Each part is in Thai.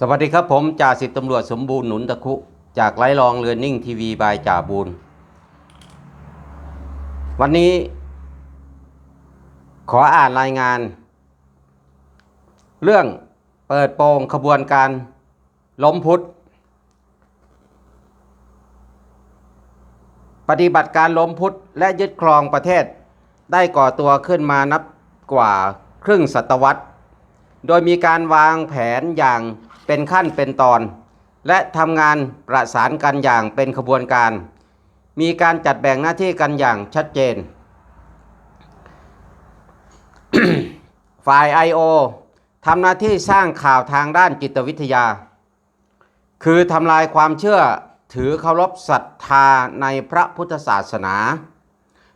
สวัสดีครับผมจ่าสิบตำรวจสมบูรณ์หนุนตะคุ จากไลฟ์ลองเรือนิ่งทีวีบายจ่าบูลวันนี้ ขออ่านรายงาน เรื่องเปิดโปงขบวนการล้มพุทธปฏิบัติการล้มพุทธและยึดครองประเทศ ได้ก่อตัวขึ้นมานับกว่าครึ่งศตวรรษ โดยมีการวางแผนอย่างเป็นขั้นเป็นตอน และทำงานประสานกันอย่างเป็นขบวนการ มีการจัดแบ่งหน้าที่กันอย่างชัดเจน ฝ่าย I.O. ทำหน้าที่สร้างข่าวทางด้านจิตวิทยา คือทำลายความเชื่อถือเคารพศรัทธาในพระพุทธศาสนา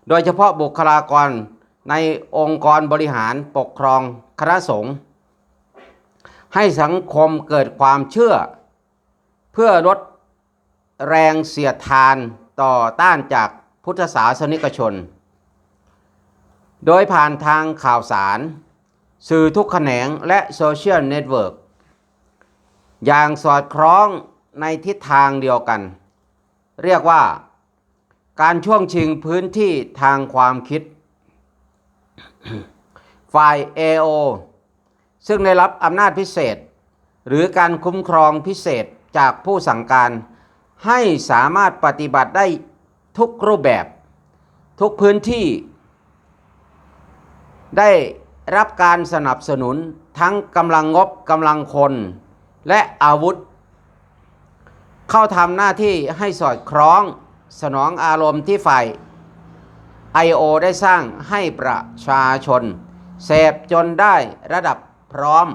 โดยเฉพาะบุคลากรในองค์กรบริหารปกครองคณะสงฆ์ ให้สังคมเกิดความเชื่อ เพื่อลดแรงเสียดทานต่อต้านจากพุทธศาสนิกชน โดยผ่านทางข่าวสาร สื่อทุกแขนงและโซเชียลเน็ตเวิร์กอย่างสอดคล้องในทิศทางเดียวกัน เรียกว่าการช่วงชิงพื้นที่ทางความคิด ฝ่าย AO ซึ่งได้รับอำนาจพิเศษ หรือการคุ้มครองพิเศษจากผู้สั่งการ ให้สามารถปฏิบัติได้ทุกรูปแบบ ทุกพื้นที่ ได้รับการสนับสนุนทั้งกำลังงบกำลังคน และอาวุธ เข้าทำหน้าที่ให้สอดคล้องสนองอารมณ์ที่ฝ่าย I.O. ได้สร้างให้ประชาชน เสพจนได้ระดับ พร้อม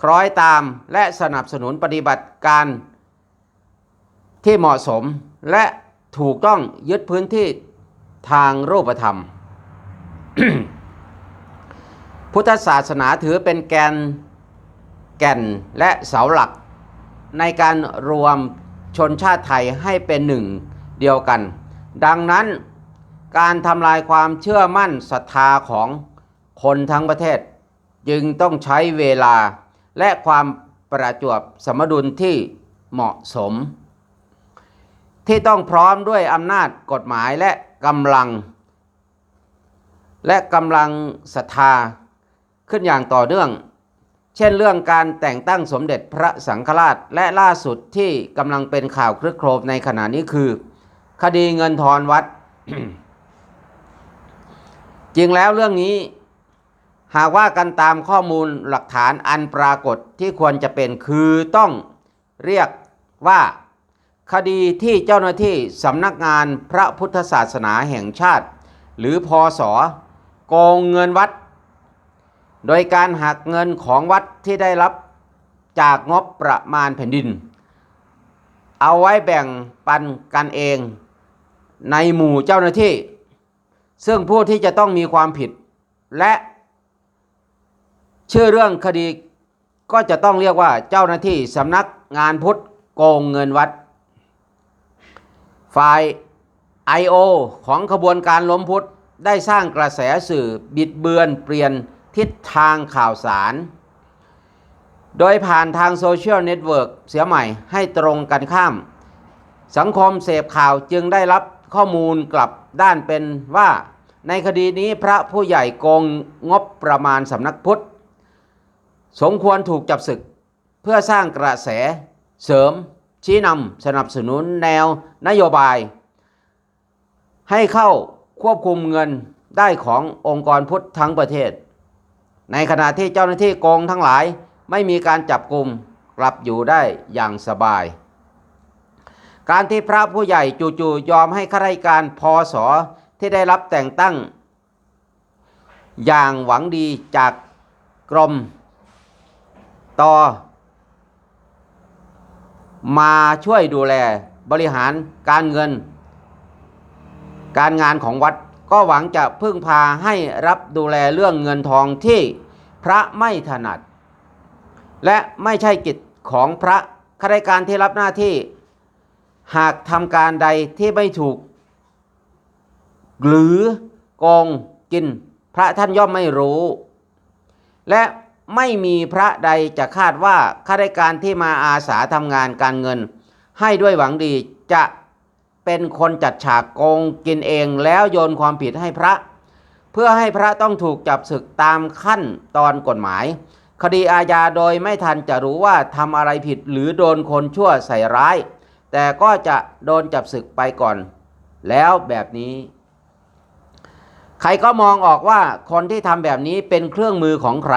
คล้อยตามและสนับสนุนปฏิบัติการที่เหมาะสมและถูกต้องยึดพื้นที่ทางรูปธรรม พุทธศาสนาถือเป็นแกนแก่นและเสาหลัก ในการรวมชนชาติไทยให้เป็นหนึ่งเดียวกัน ดังนั้นการทำลายความเชื่อมั่นศรัทธาของคนทั้งประเทศ จึงต้องใช้เวลาและความประจวบสมดุลที่เหมาะสม ที่ต้องพร้อมด้วยอำนาจกฎหมายและกำลัง และกำลังศรัทธาขึ้นอย่างต่อเนื่อง เช่นเรื่องการแต่งตั้งสมเด็จพระสังฆราชและล่าสุดที่กำลังเป็นข่าวคลึกโครมในขณะนี้คือ คดีเงินทอนวัด จริงแล้วเรื่องนี้ หากว่ากันตามข้อมูลหลักฐานอันปรากฏที่ควรจะเป็นคือต้องเรียกว่า คดีที่เจ้าหน้าที่สำนักงานพระพุทธศาสนาแห่งชาติ หรือพอสอโกงเงินวัด โดยการหักเงินของวัดที่ได้รับจากงบประมาณแผ่นดิน เอาไว้แบ่งปันกันเองในหมู่เจ้าหน้าที่ ซึ่งผู้ที่จะต้องมีความผิดและ ชื่อเรื่องคดีก็จะต้องเรียกว่าเจ้าหน้าที่สำนักงานพุทธโกงเงินวัด ฝ่าย I.O. ของขบวนการล้มพุทธได้สร้างกระแสสื่อบิดเบือนเปลี่ยนทิศทางข่าวสาร โดยผ่านทางโซเชียลเน็ตเวิร์กเสียใหม่ให้ตรงกันข้าม สังคมเสพข่าวจึงได้รับข้อมูลกลับด้านเป็นว่า ในคดีนี้พระผู้ใหญ่โกงงบประมาณสำนักพุทธ สมควรถูกจับศึก เพื่อสร้างกระแสเสริม ชี้นำสนับสนุนแนวนโยบาย ให้เข้าควบคุมเงินได้ขององค์กรพุทธทั้งประเทศ ในขณะที่เจ้าหน้าที่โกงทั้งหลายไม่มีการจับกลุ่มกลับอยู่ได้อย่างสบาย การที่พระผู้ใหญ่จู่ๆยอมให้ข้าราชการพอสอที่ได้รับแต่งตั้ง อย่างหวังดีจากกรม ต่อ มาช่วยดูแลบริหารการเงิน การงานของวัดก็หวังจะพึ่งพาให้รับดูแลเรื่องเงินทองที่พระไม่ถนัด และไม่ใช่กิจของพระข้าราชการที่รับหน้าที่ หากทำการใดที่ไม่ถูก หรือโกงกินพระท่านย่อมไม่รู้ และ ไม่มีพระใดจะคาดว่าข้าราชการที่มาอาสาทำงานการเงิน ให้ด้วยหวังดีจะเป็นคนจัดฉากโกงกินเองแล้วโยนความผิดให้พระ เพื่อให้พระต้องถูกจับศึกตามขั้นตอนกฎหมาย คดีอาญาโดยไม่ทันจะรู้ว่าทำอะไรผิดหรือโดนคนชั่วใส่ร้าย แต่ก็จะโดนจับศึกไปก่อน แล้วแบบนี้ ใครก็มองออกว่าคนที่ทำแบบนี้เป็นเครื่องมือของใคร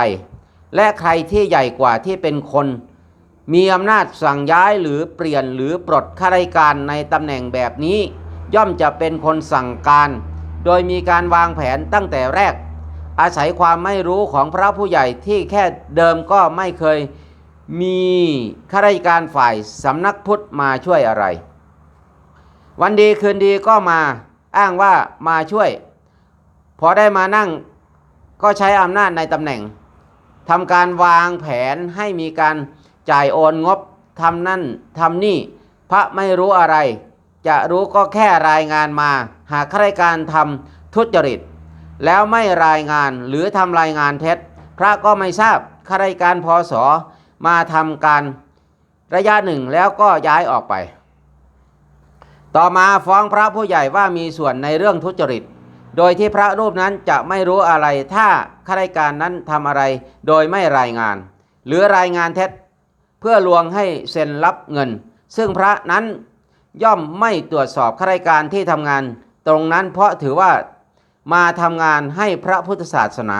และใครที่ใหญ่กว่าที่เป็นคน มีอำนาจสั่งย้ายหรือเปลี่ยนหรือปลดข้าราชการในตำแหน่งแบบนี้ ย่อมจะเป็นคนสั่งการ โดยมีการวางแผนตั้งแต่แรก อาศัยความไม่รู้ของพระผู้ใหญ่ที่แค่เดิมก็ไม่เคยมีข้าราชการฝ่ายสำนักพุทธมาช่วยอะไร วันดีคืนดีก็มาอ้างว่ามาช่วย พอได้มานั่งก็ใช้อำนาจในตำแหน่ง ทำการวางแผนให้มีการจ่ายโอนงบทำนั่นทำนี่ พระไม่รู้อะไร จะรู้ก็แค่รายงานมา หากข้ารการทำทุจริต แล้วไม่รายงานหรือทำรายงานเท็จ พระก็ไม่ทราบข้าราชการพศมาทำการระยะหนึ่งแล้วก็ย้ายออกไป ต่อมาฟ้องพระผู้ใหญ่ว่ามีส่วนในเรื่องทุจริต โดยที่พระรูปนั้นจะไม่รู้อะไร ถ้าข้าราชการนั้นทำอะไร โดยไม่รายงาน หรือรายงานเท็จเพื่อลวงให้เซ็นรับเงิน ซึ่งพระนั้นย่อมไม่ตรวจสอบข้าราชการที่ทำงาน ตรงนั้นเพราะถือว่ามาทำงานให้พระพุทธศาสนา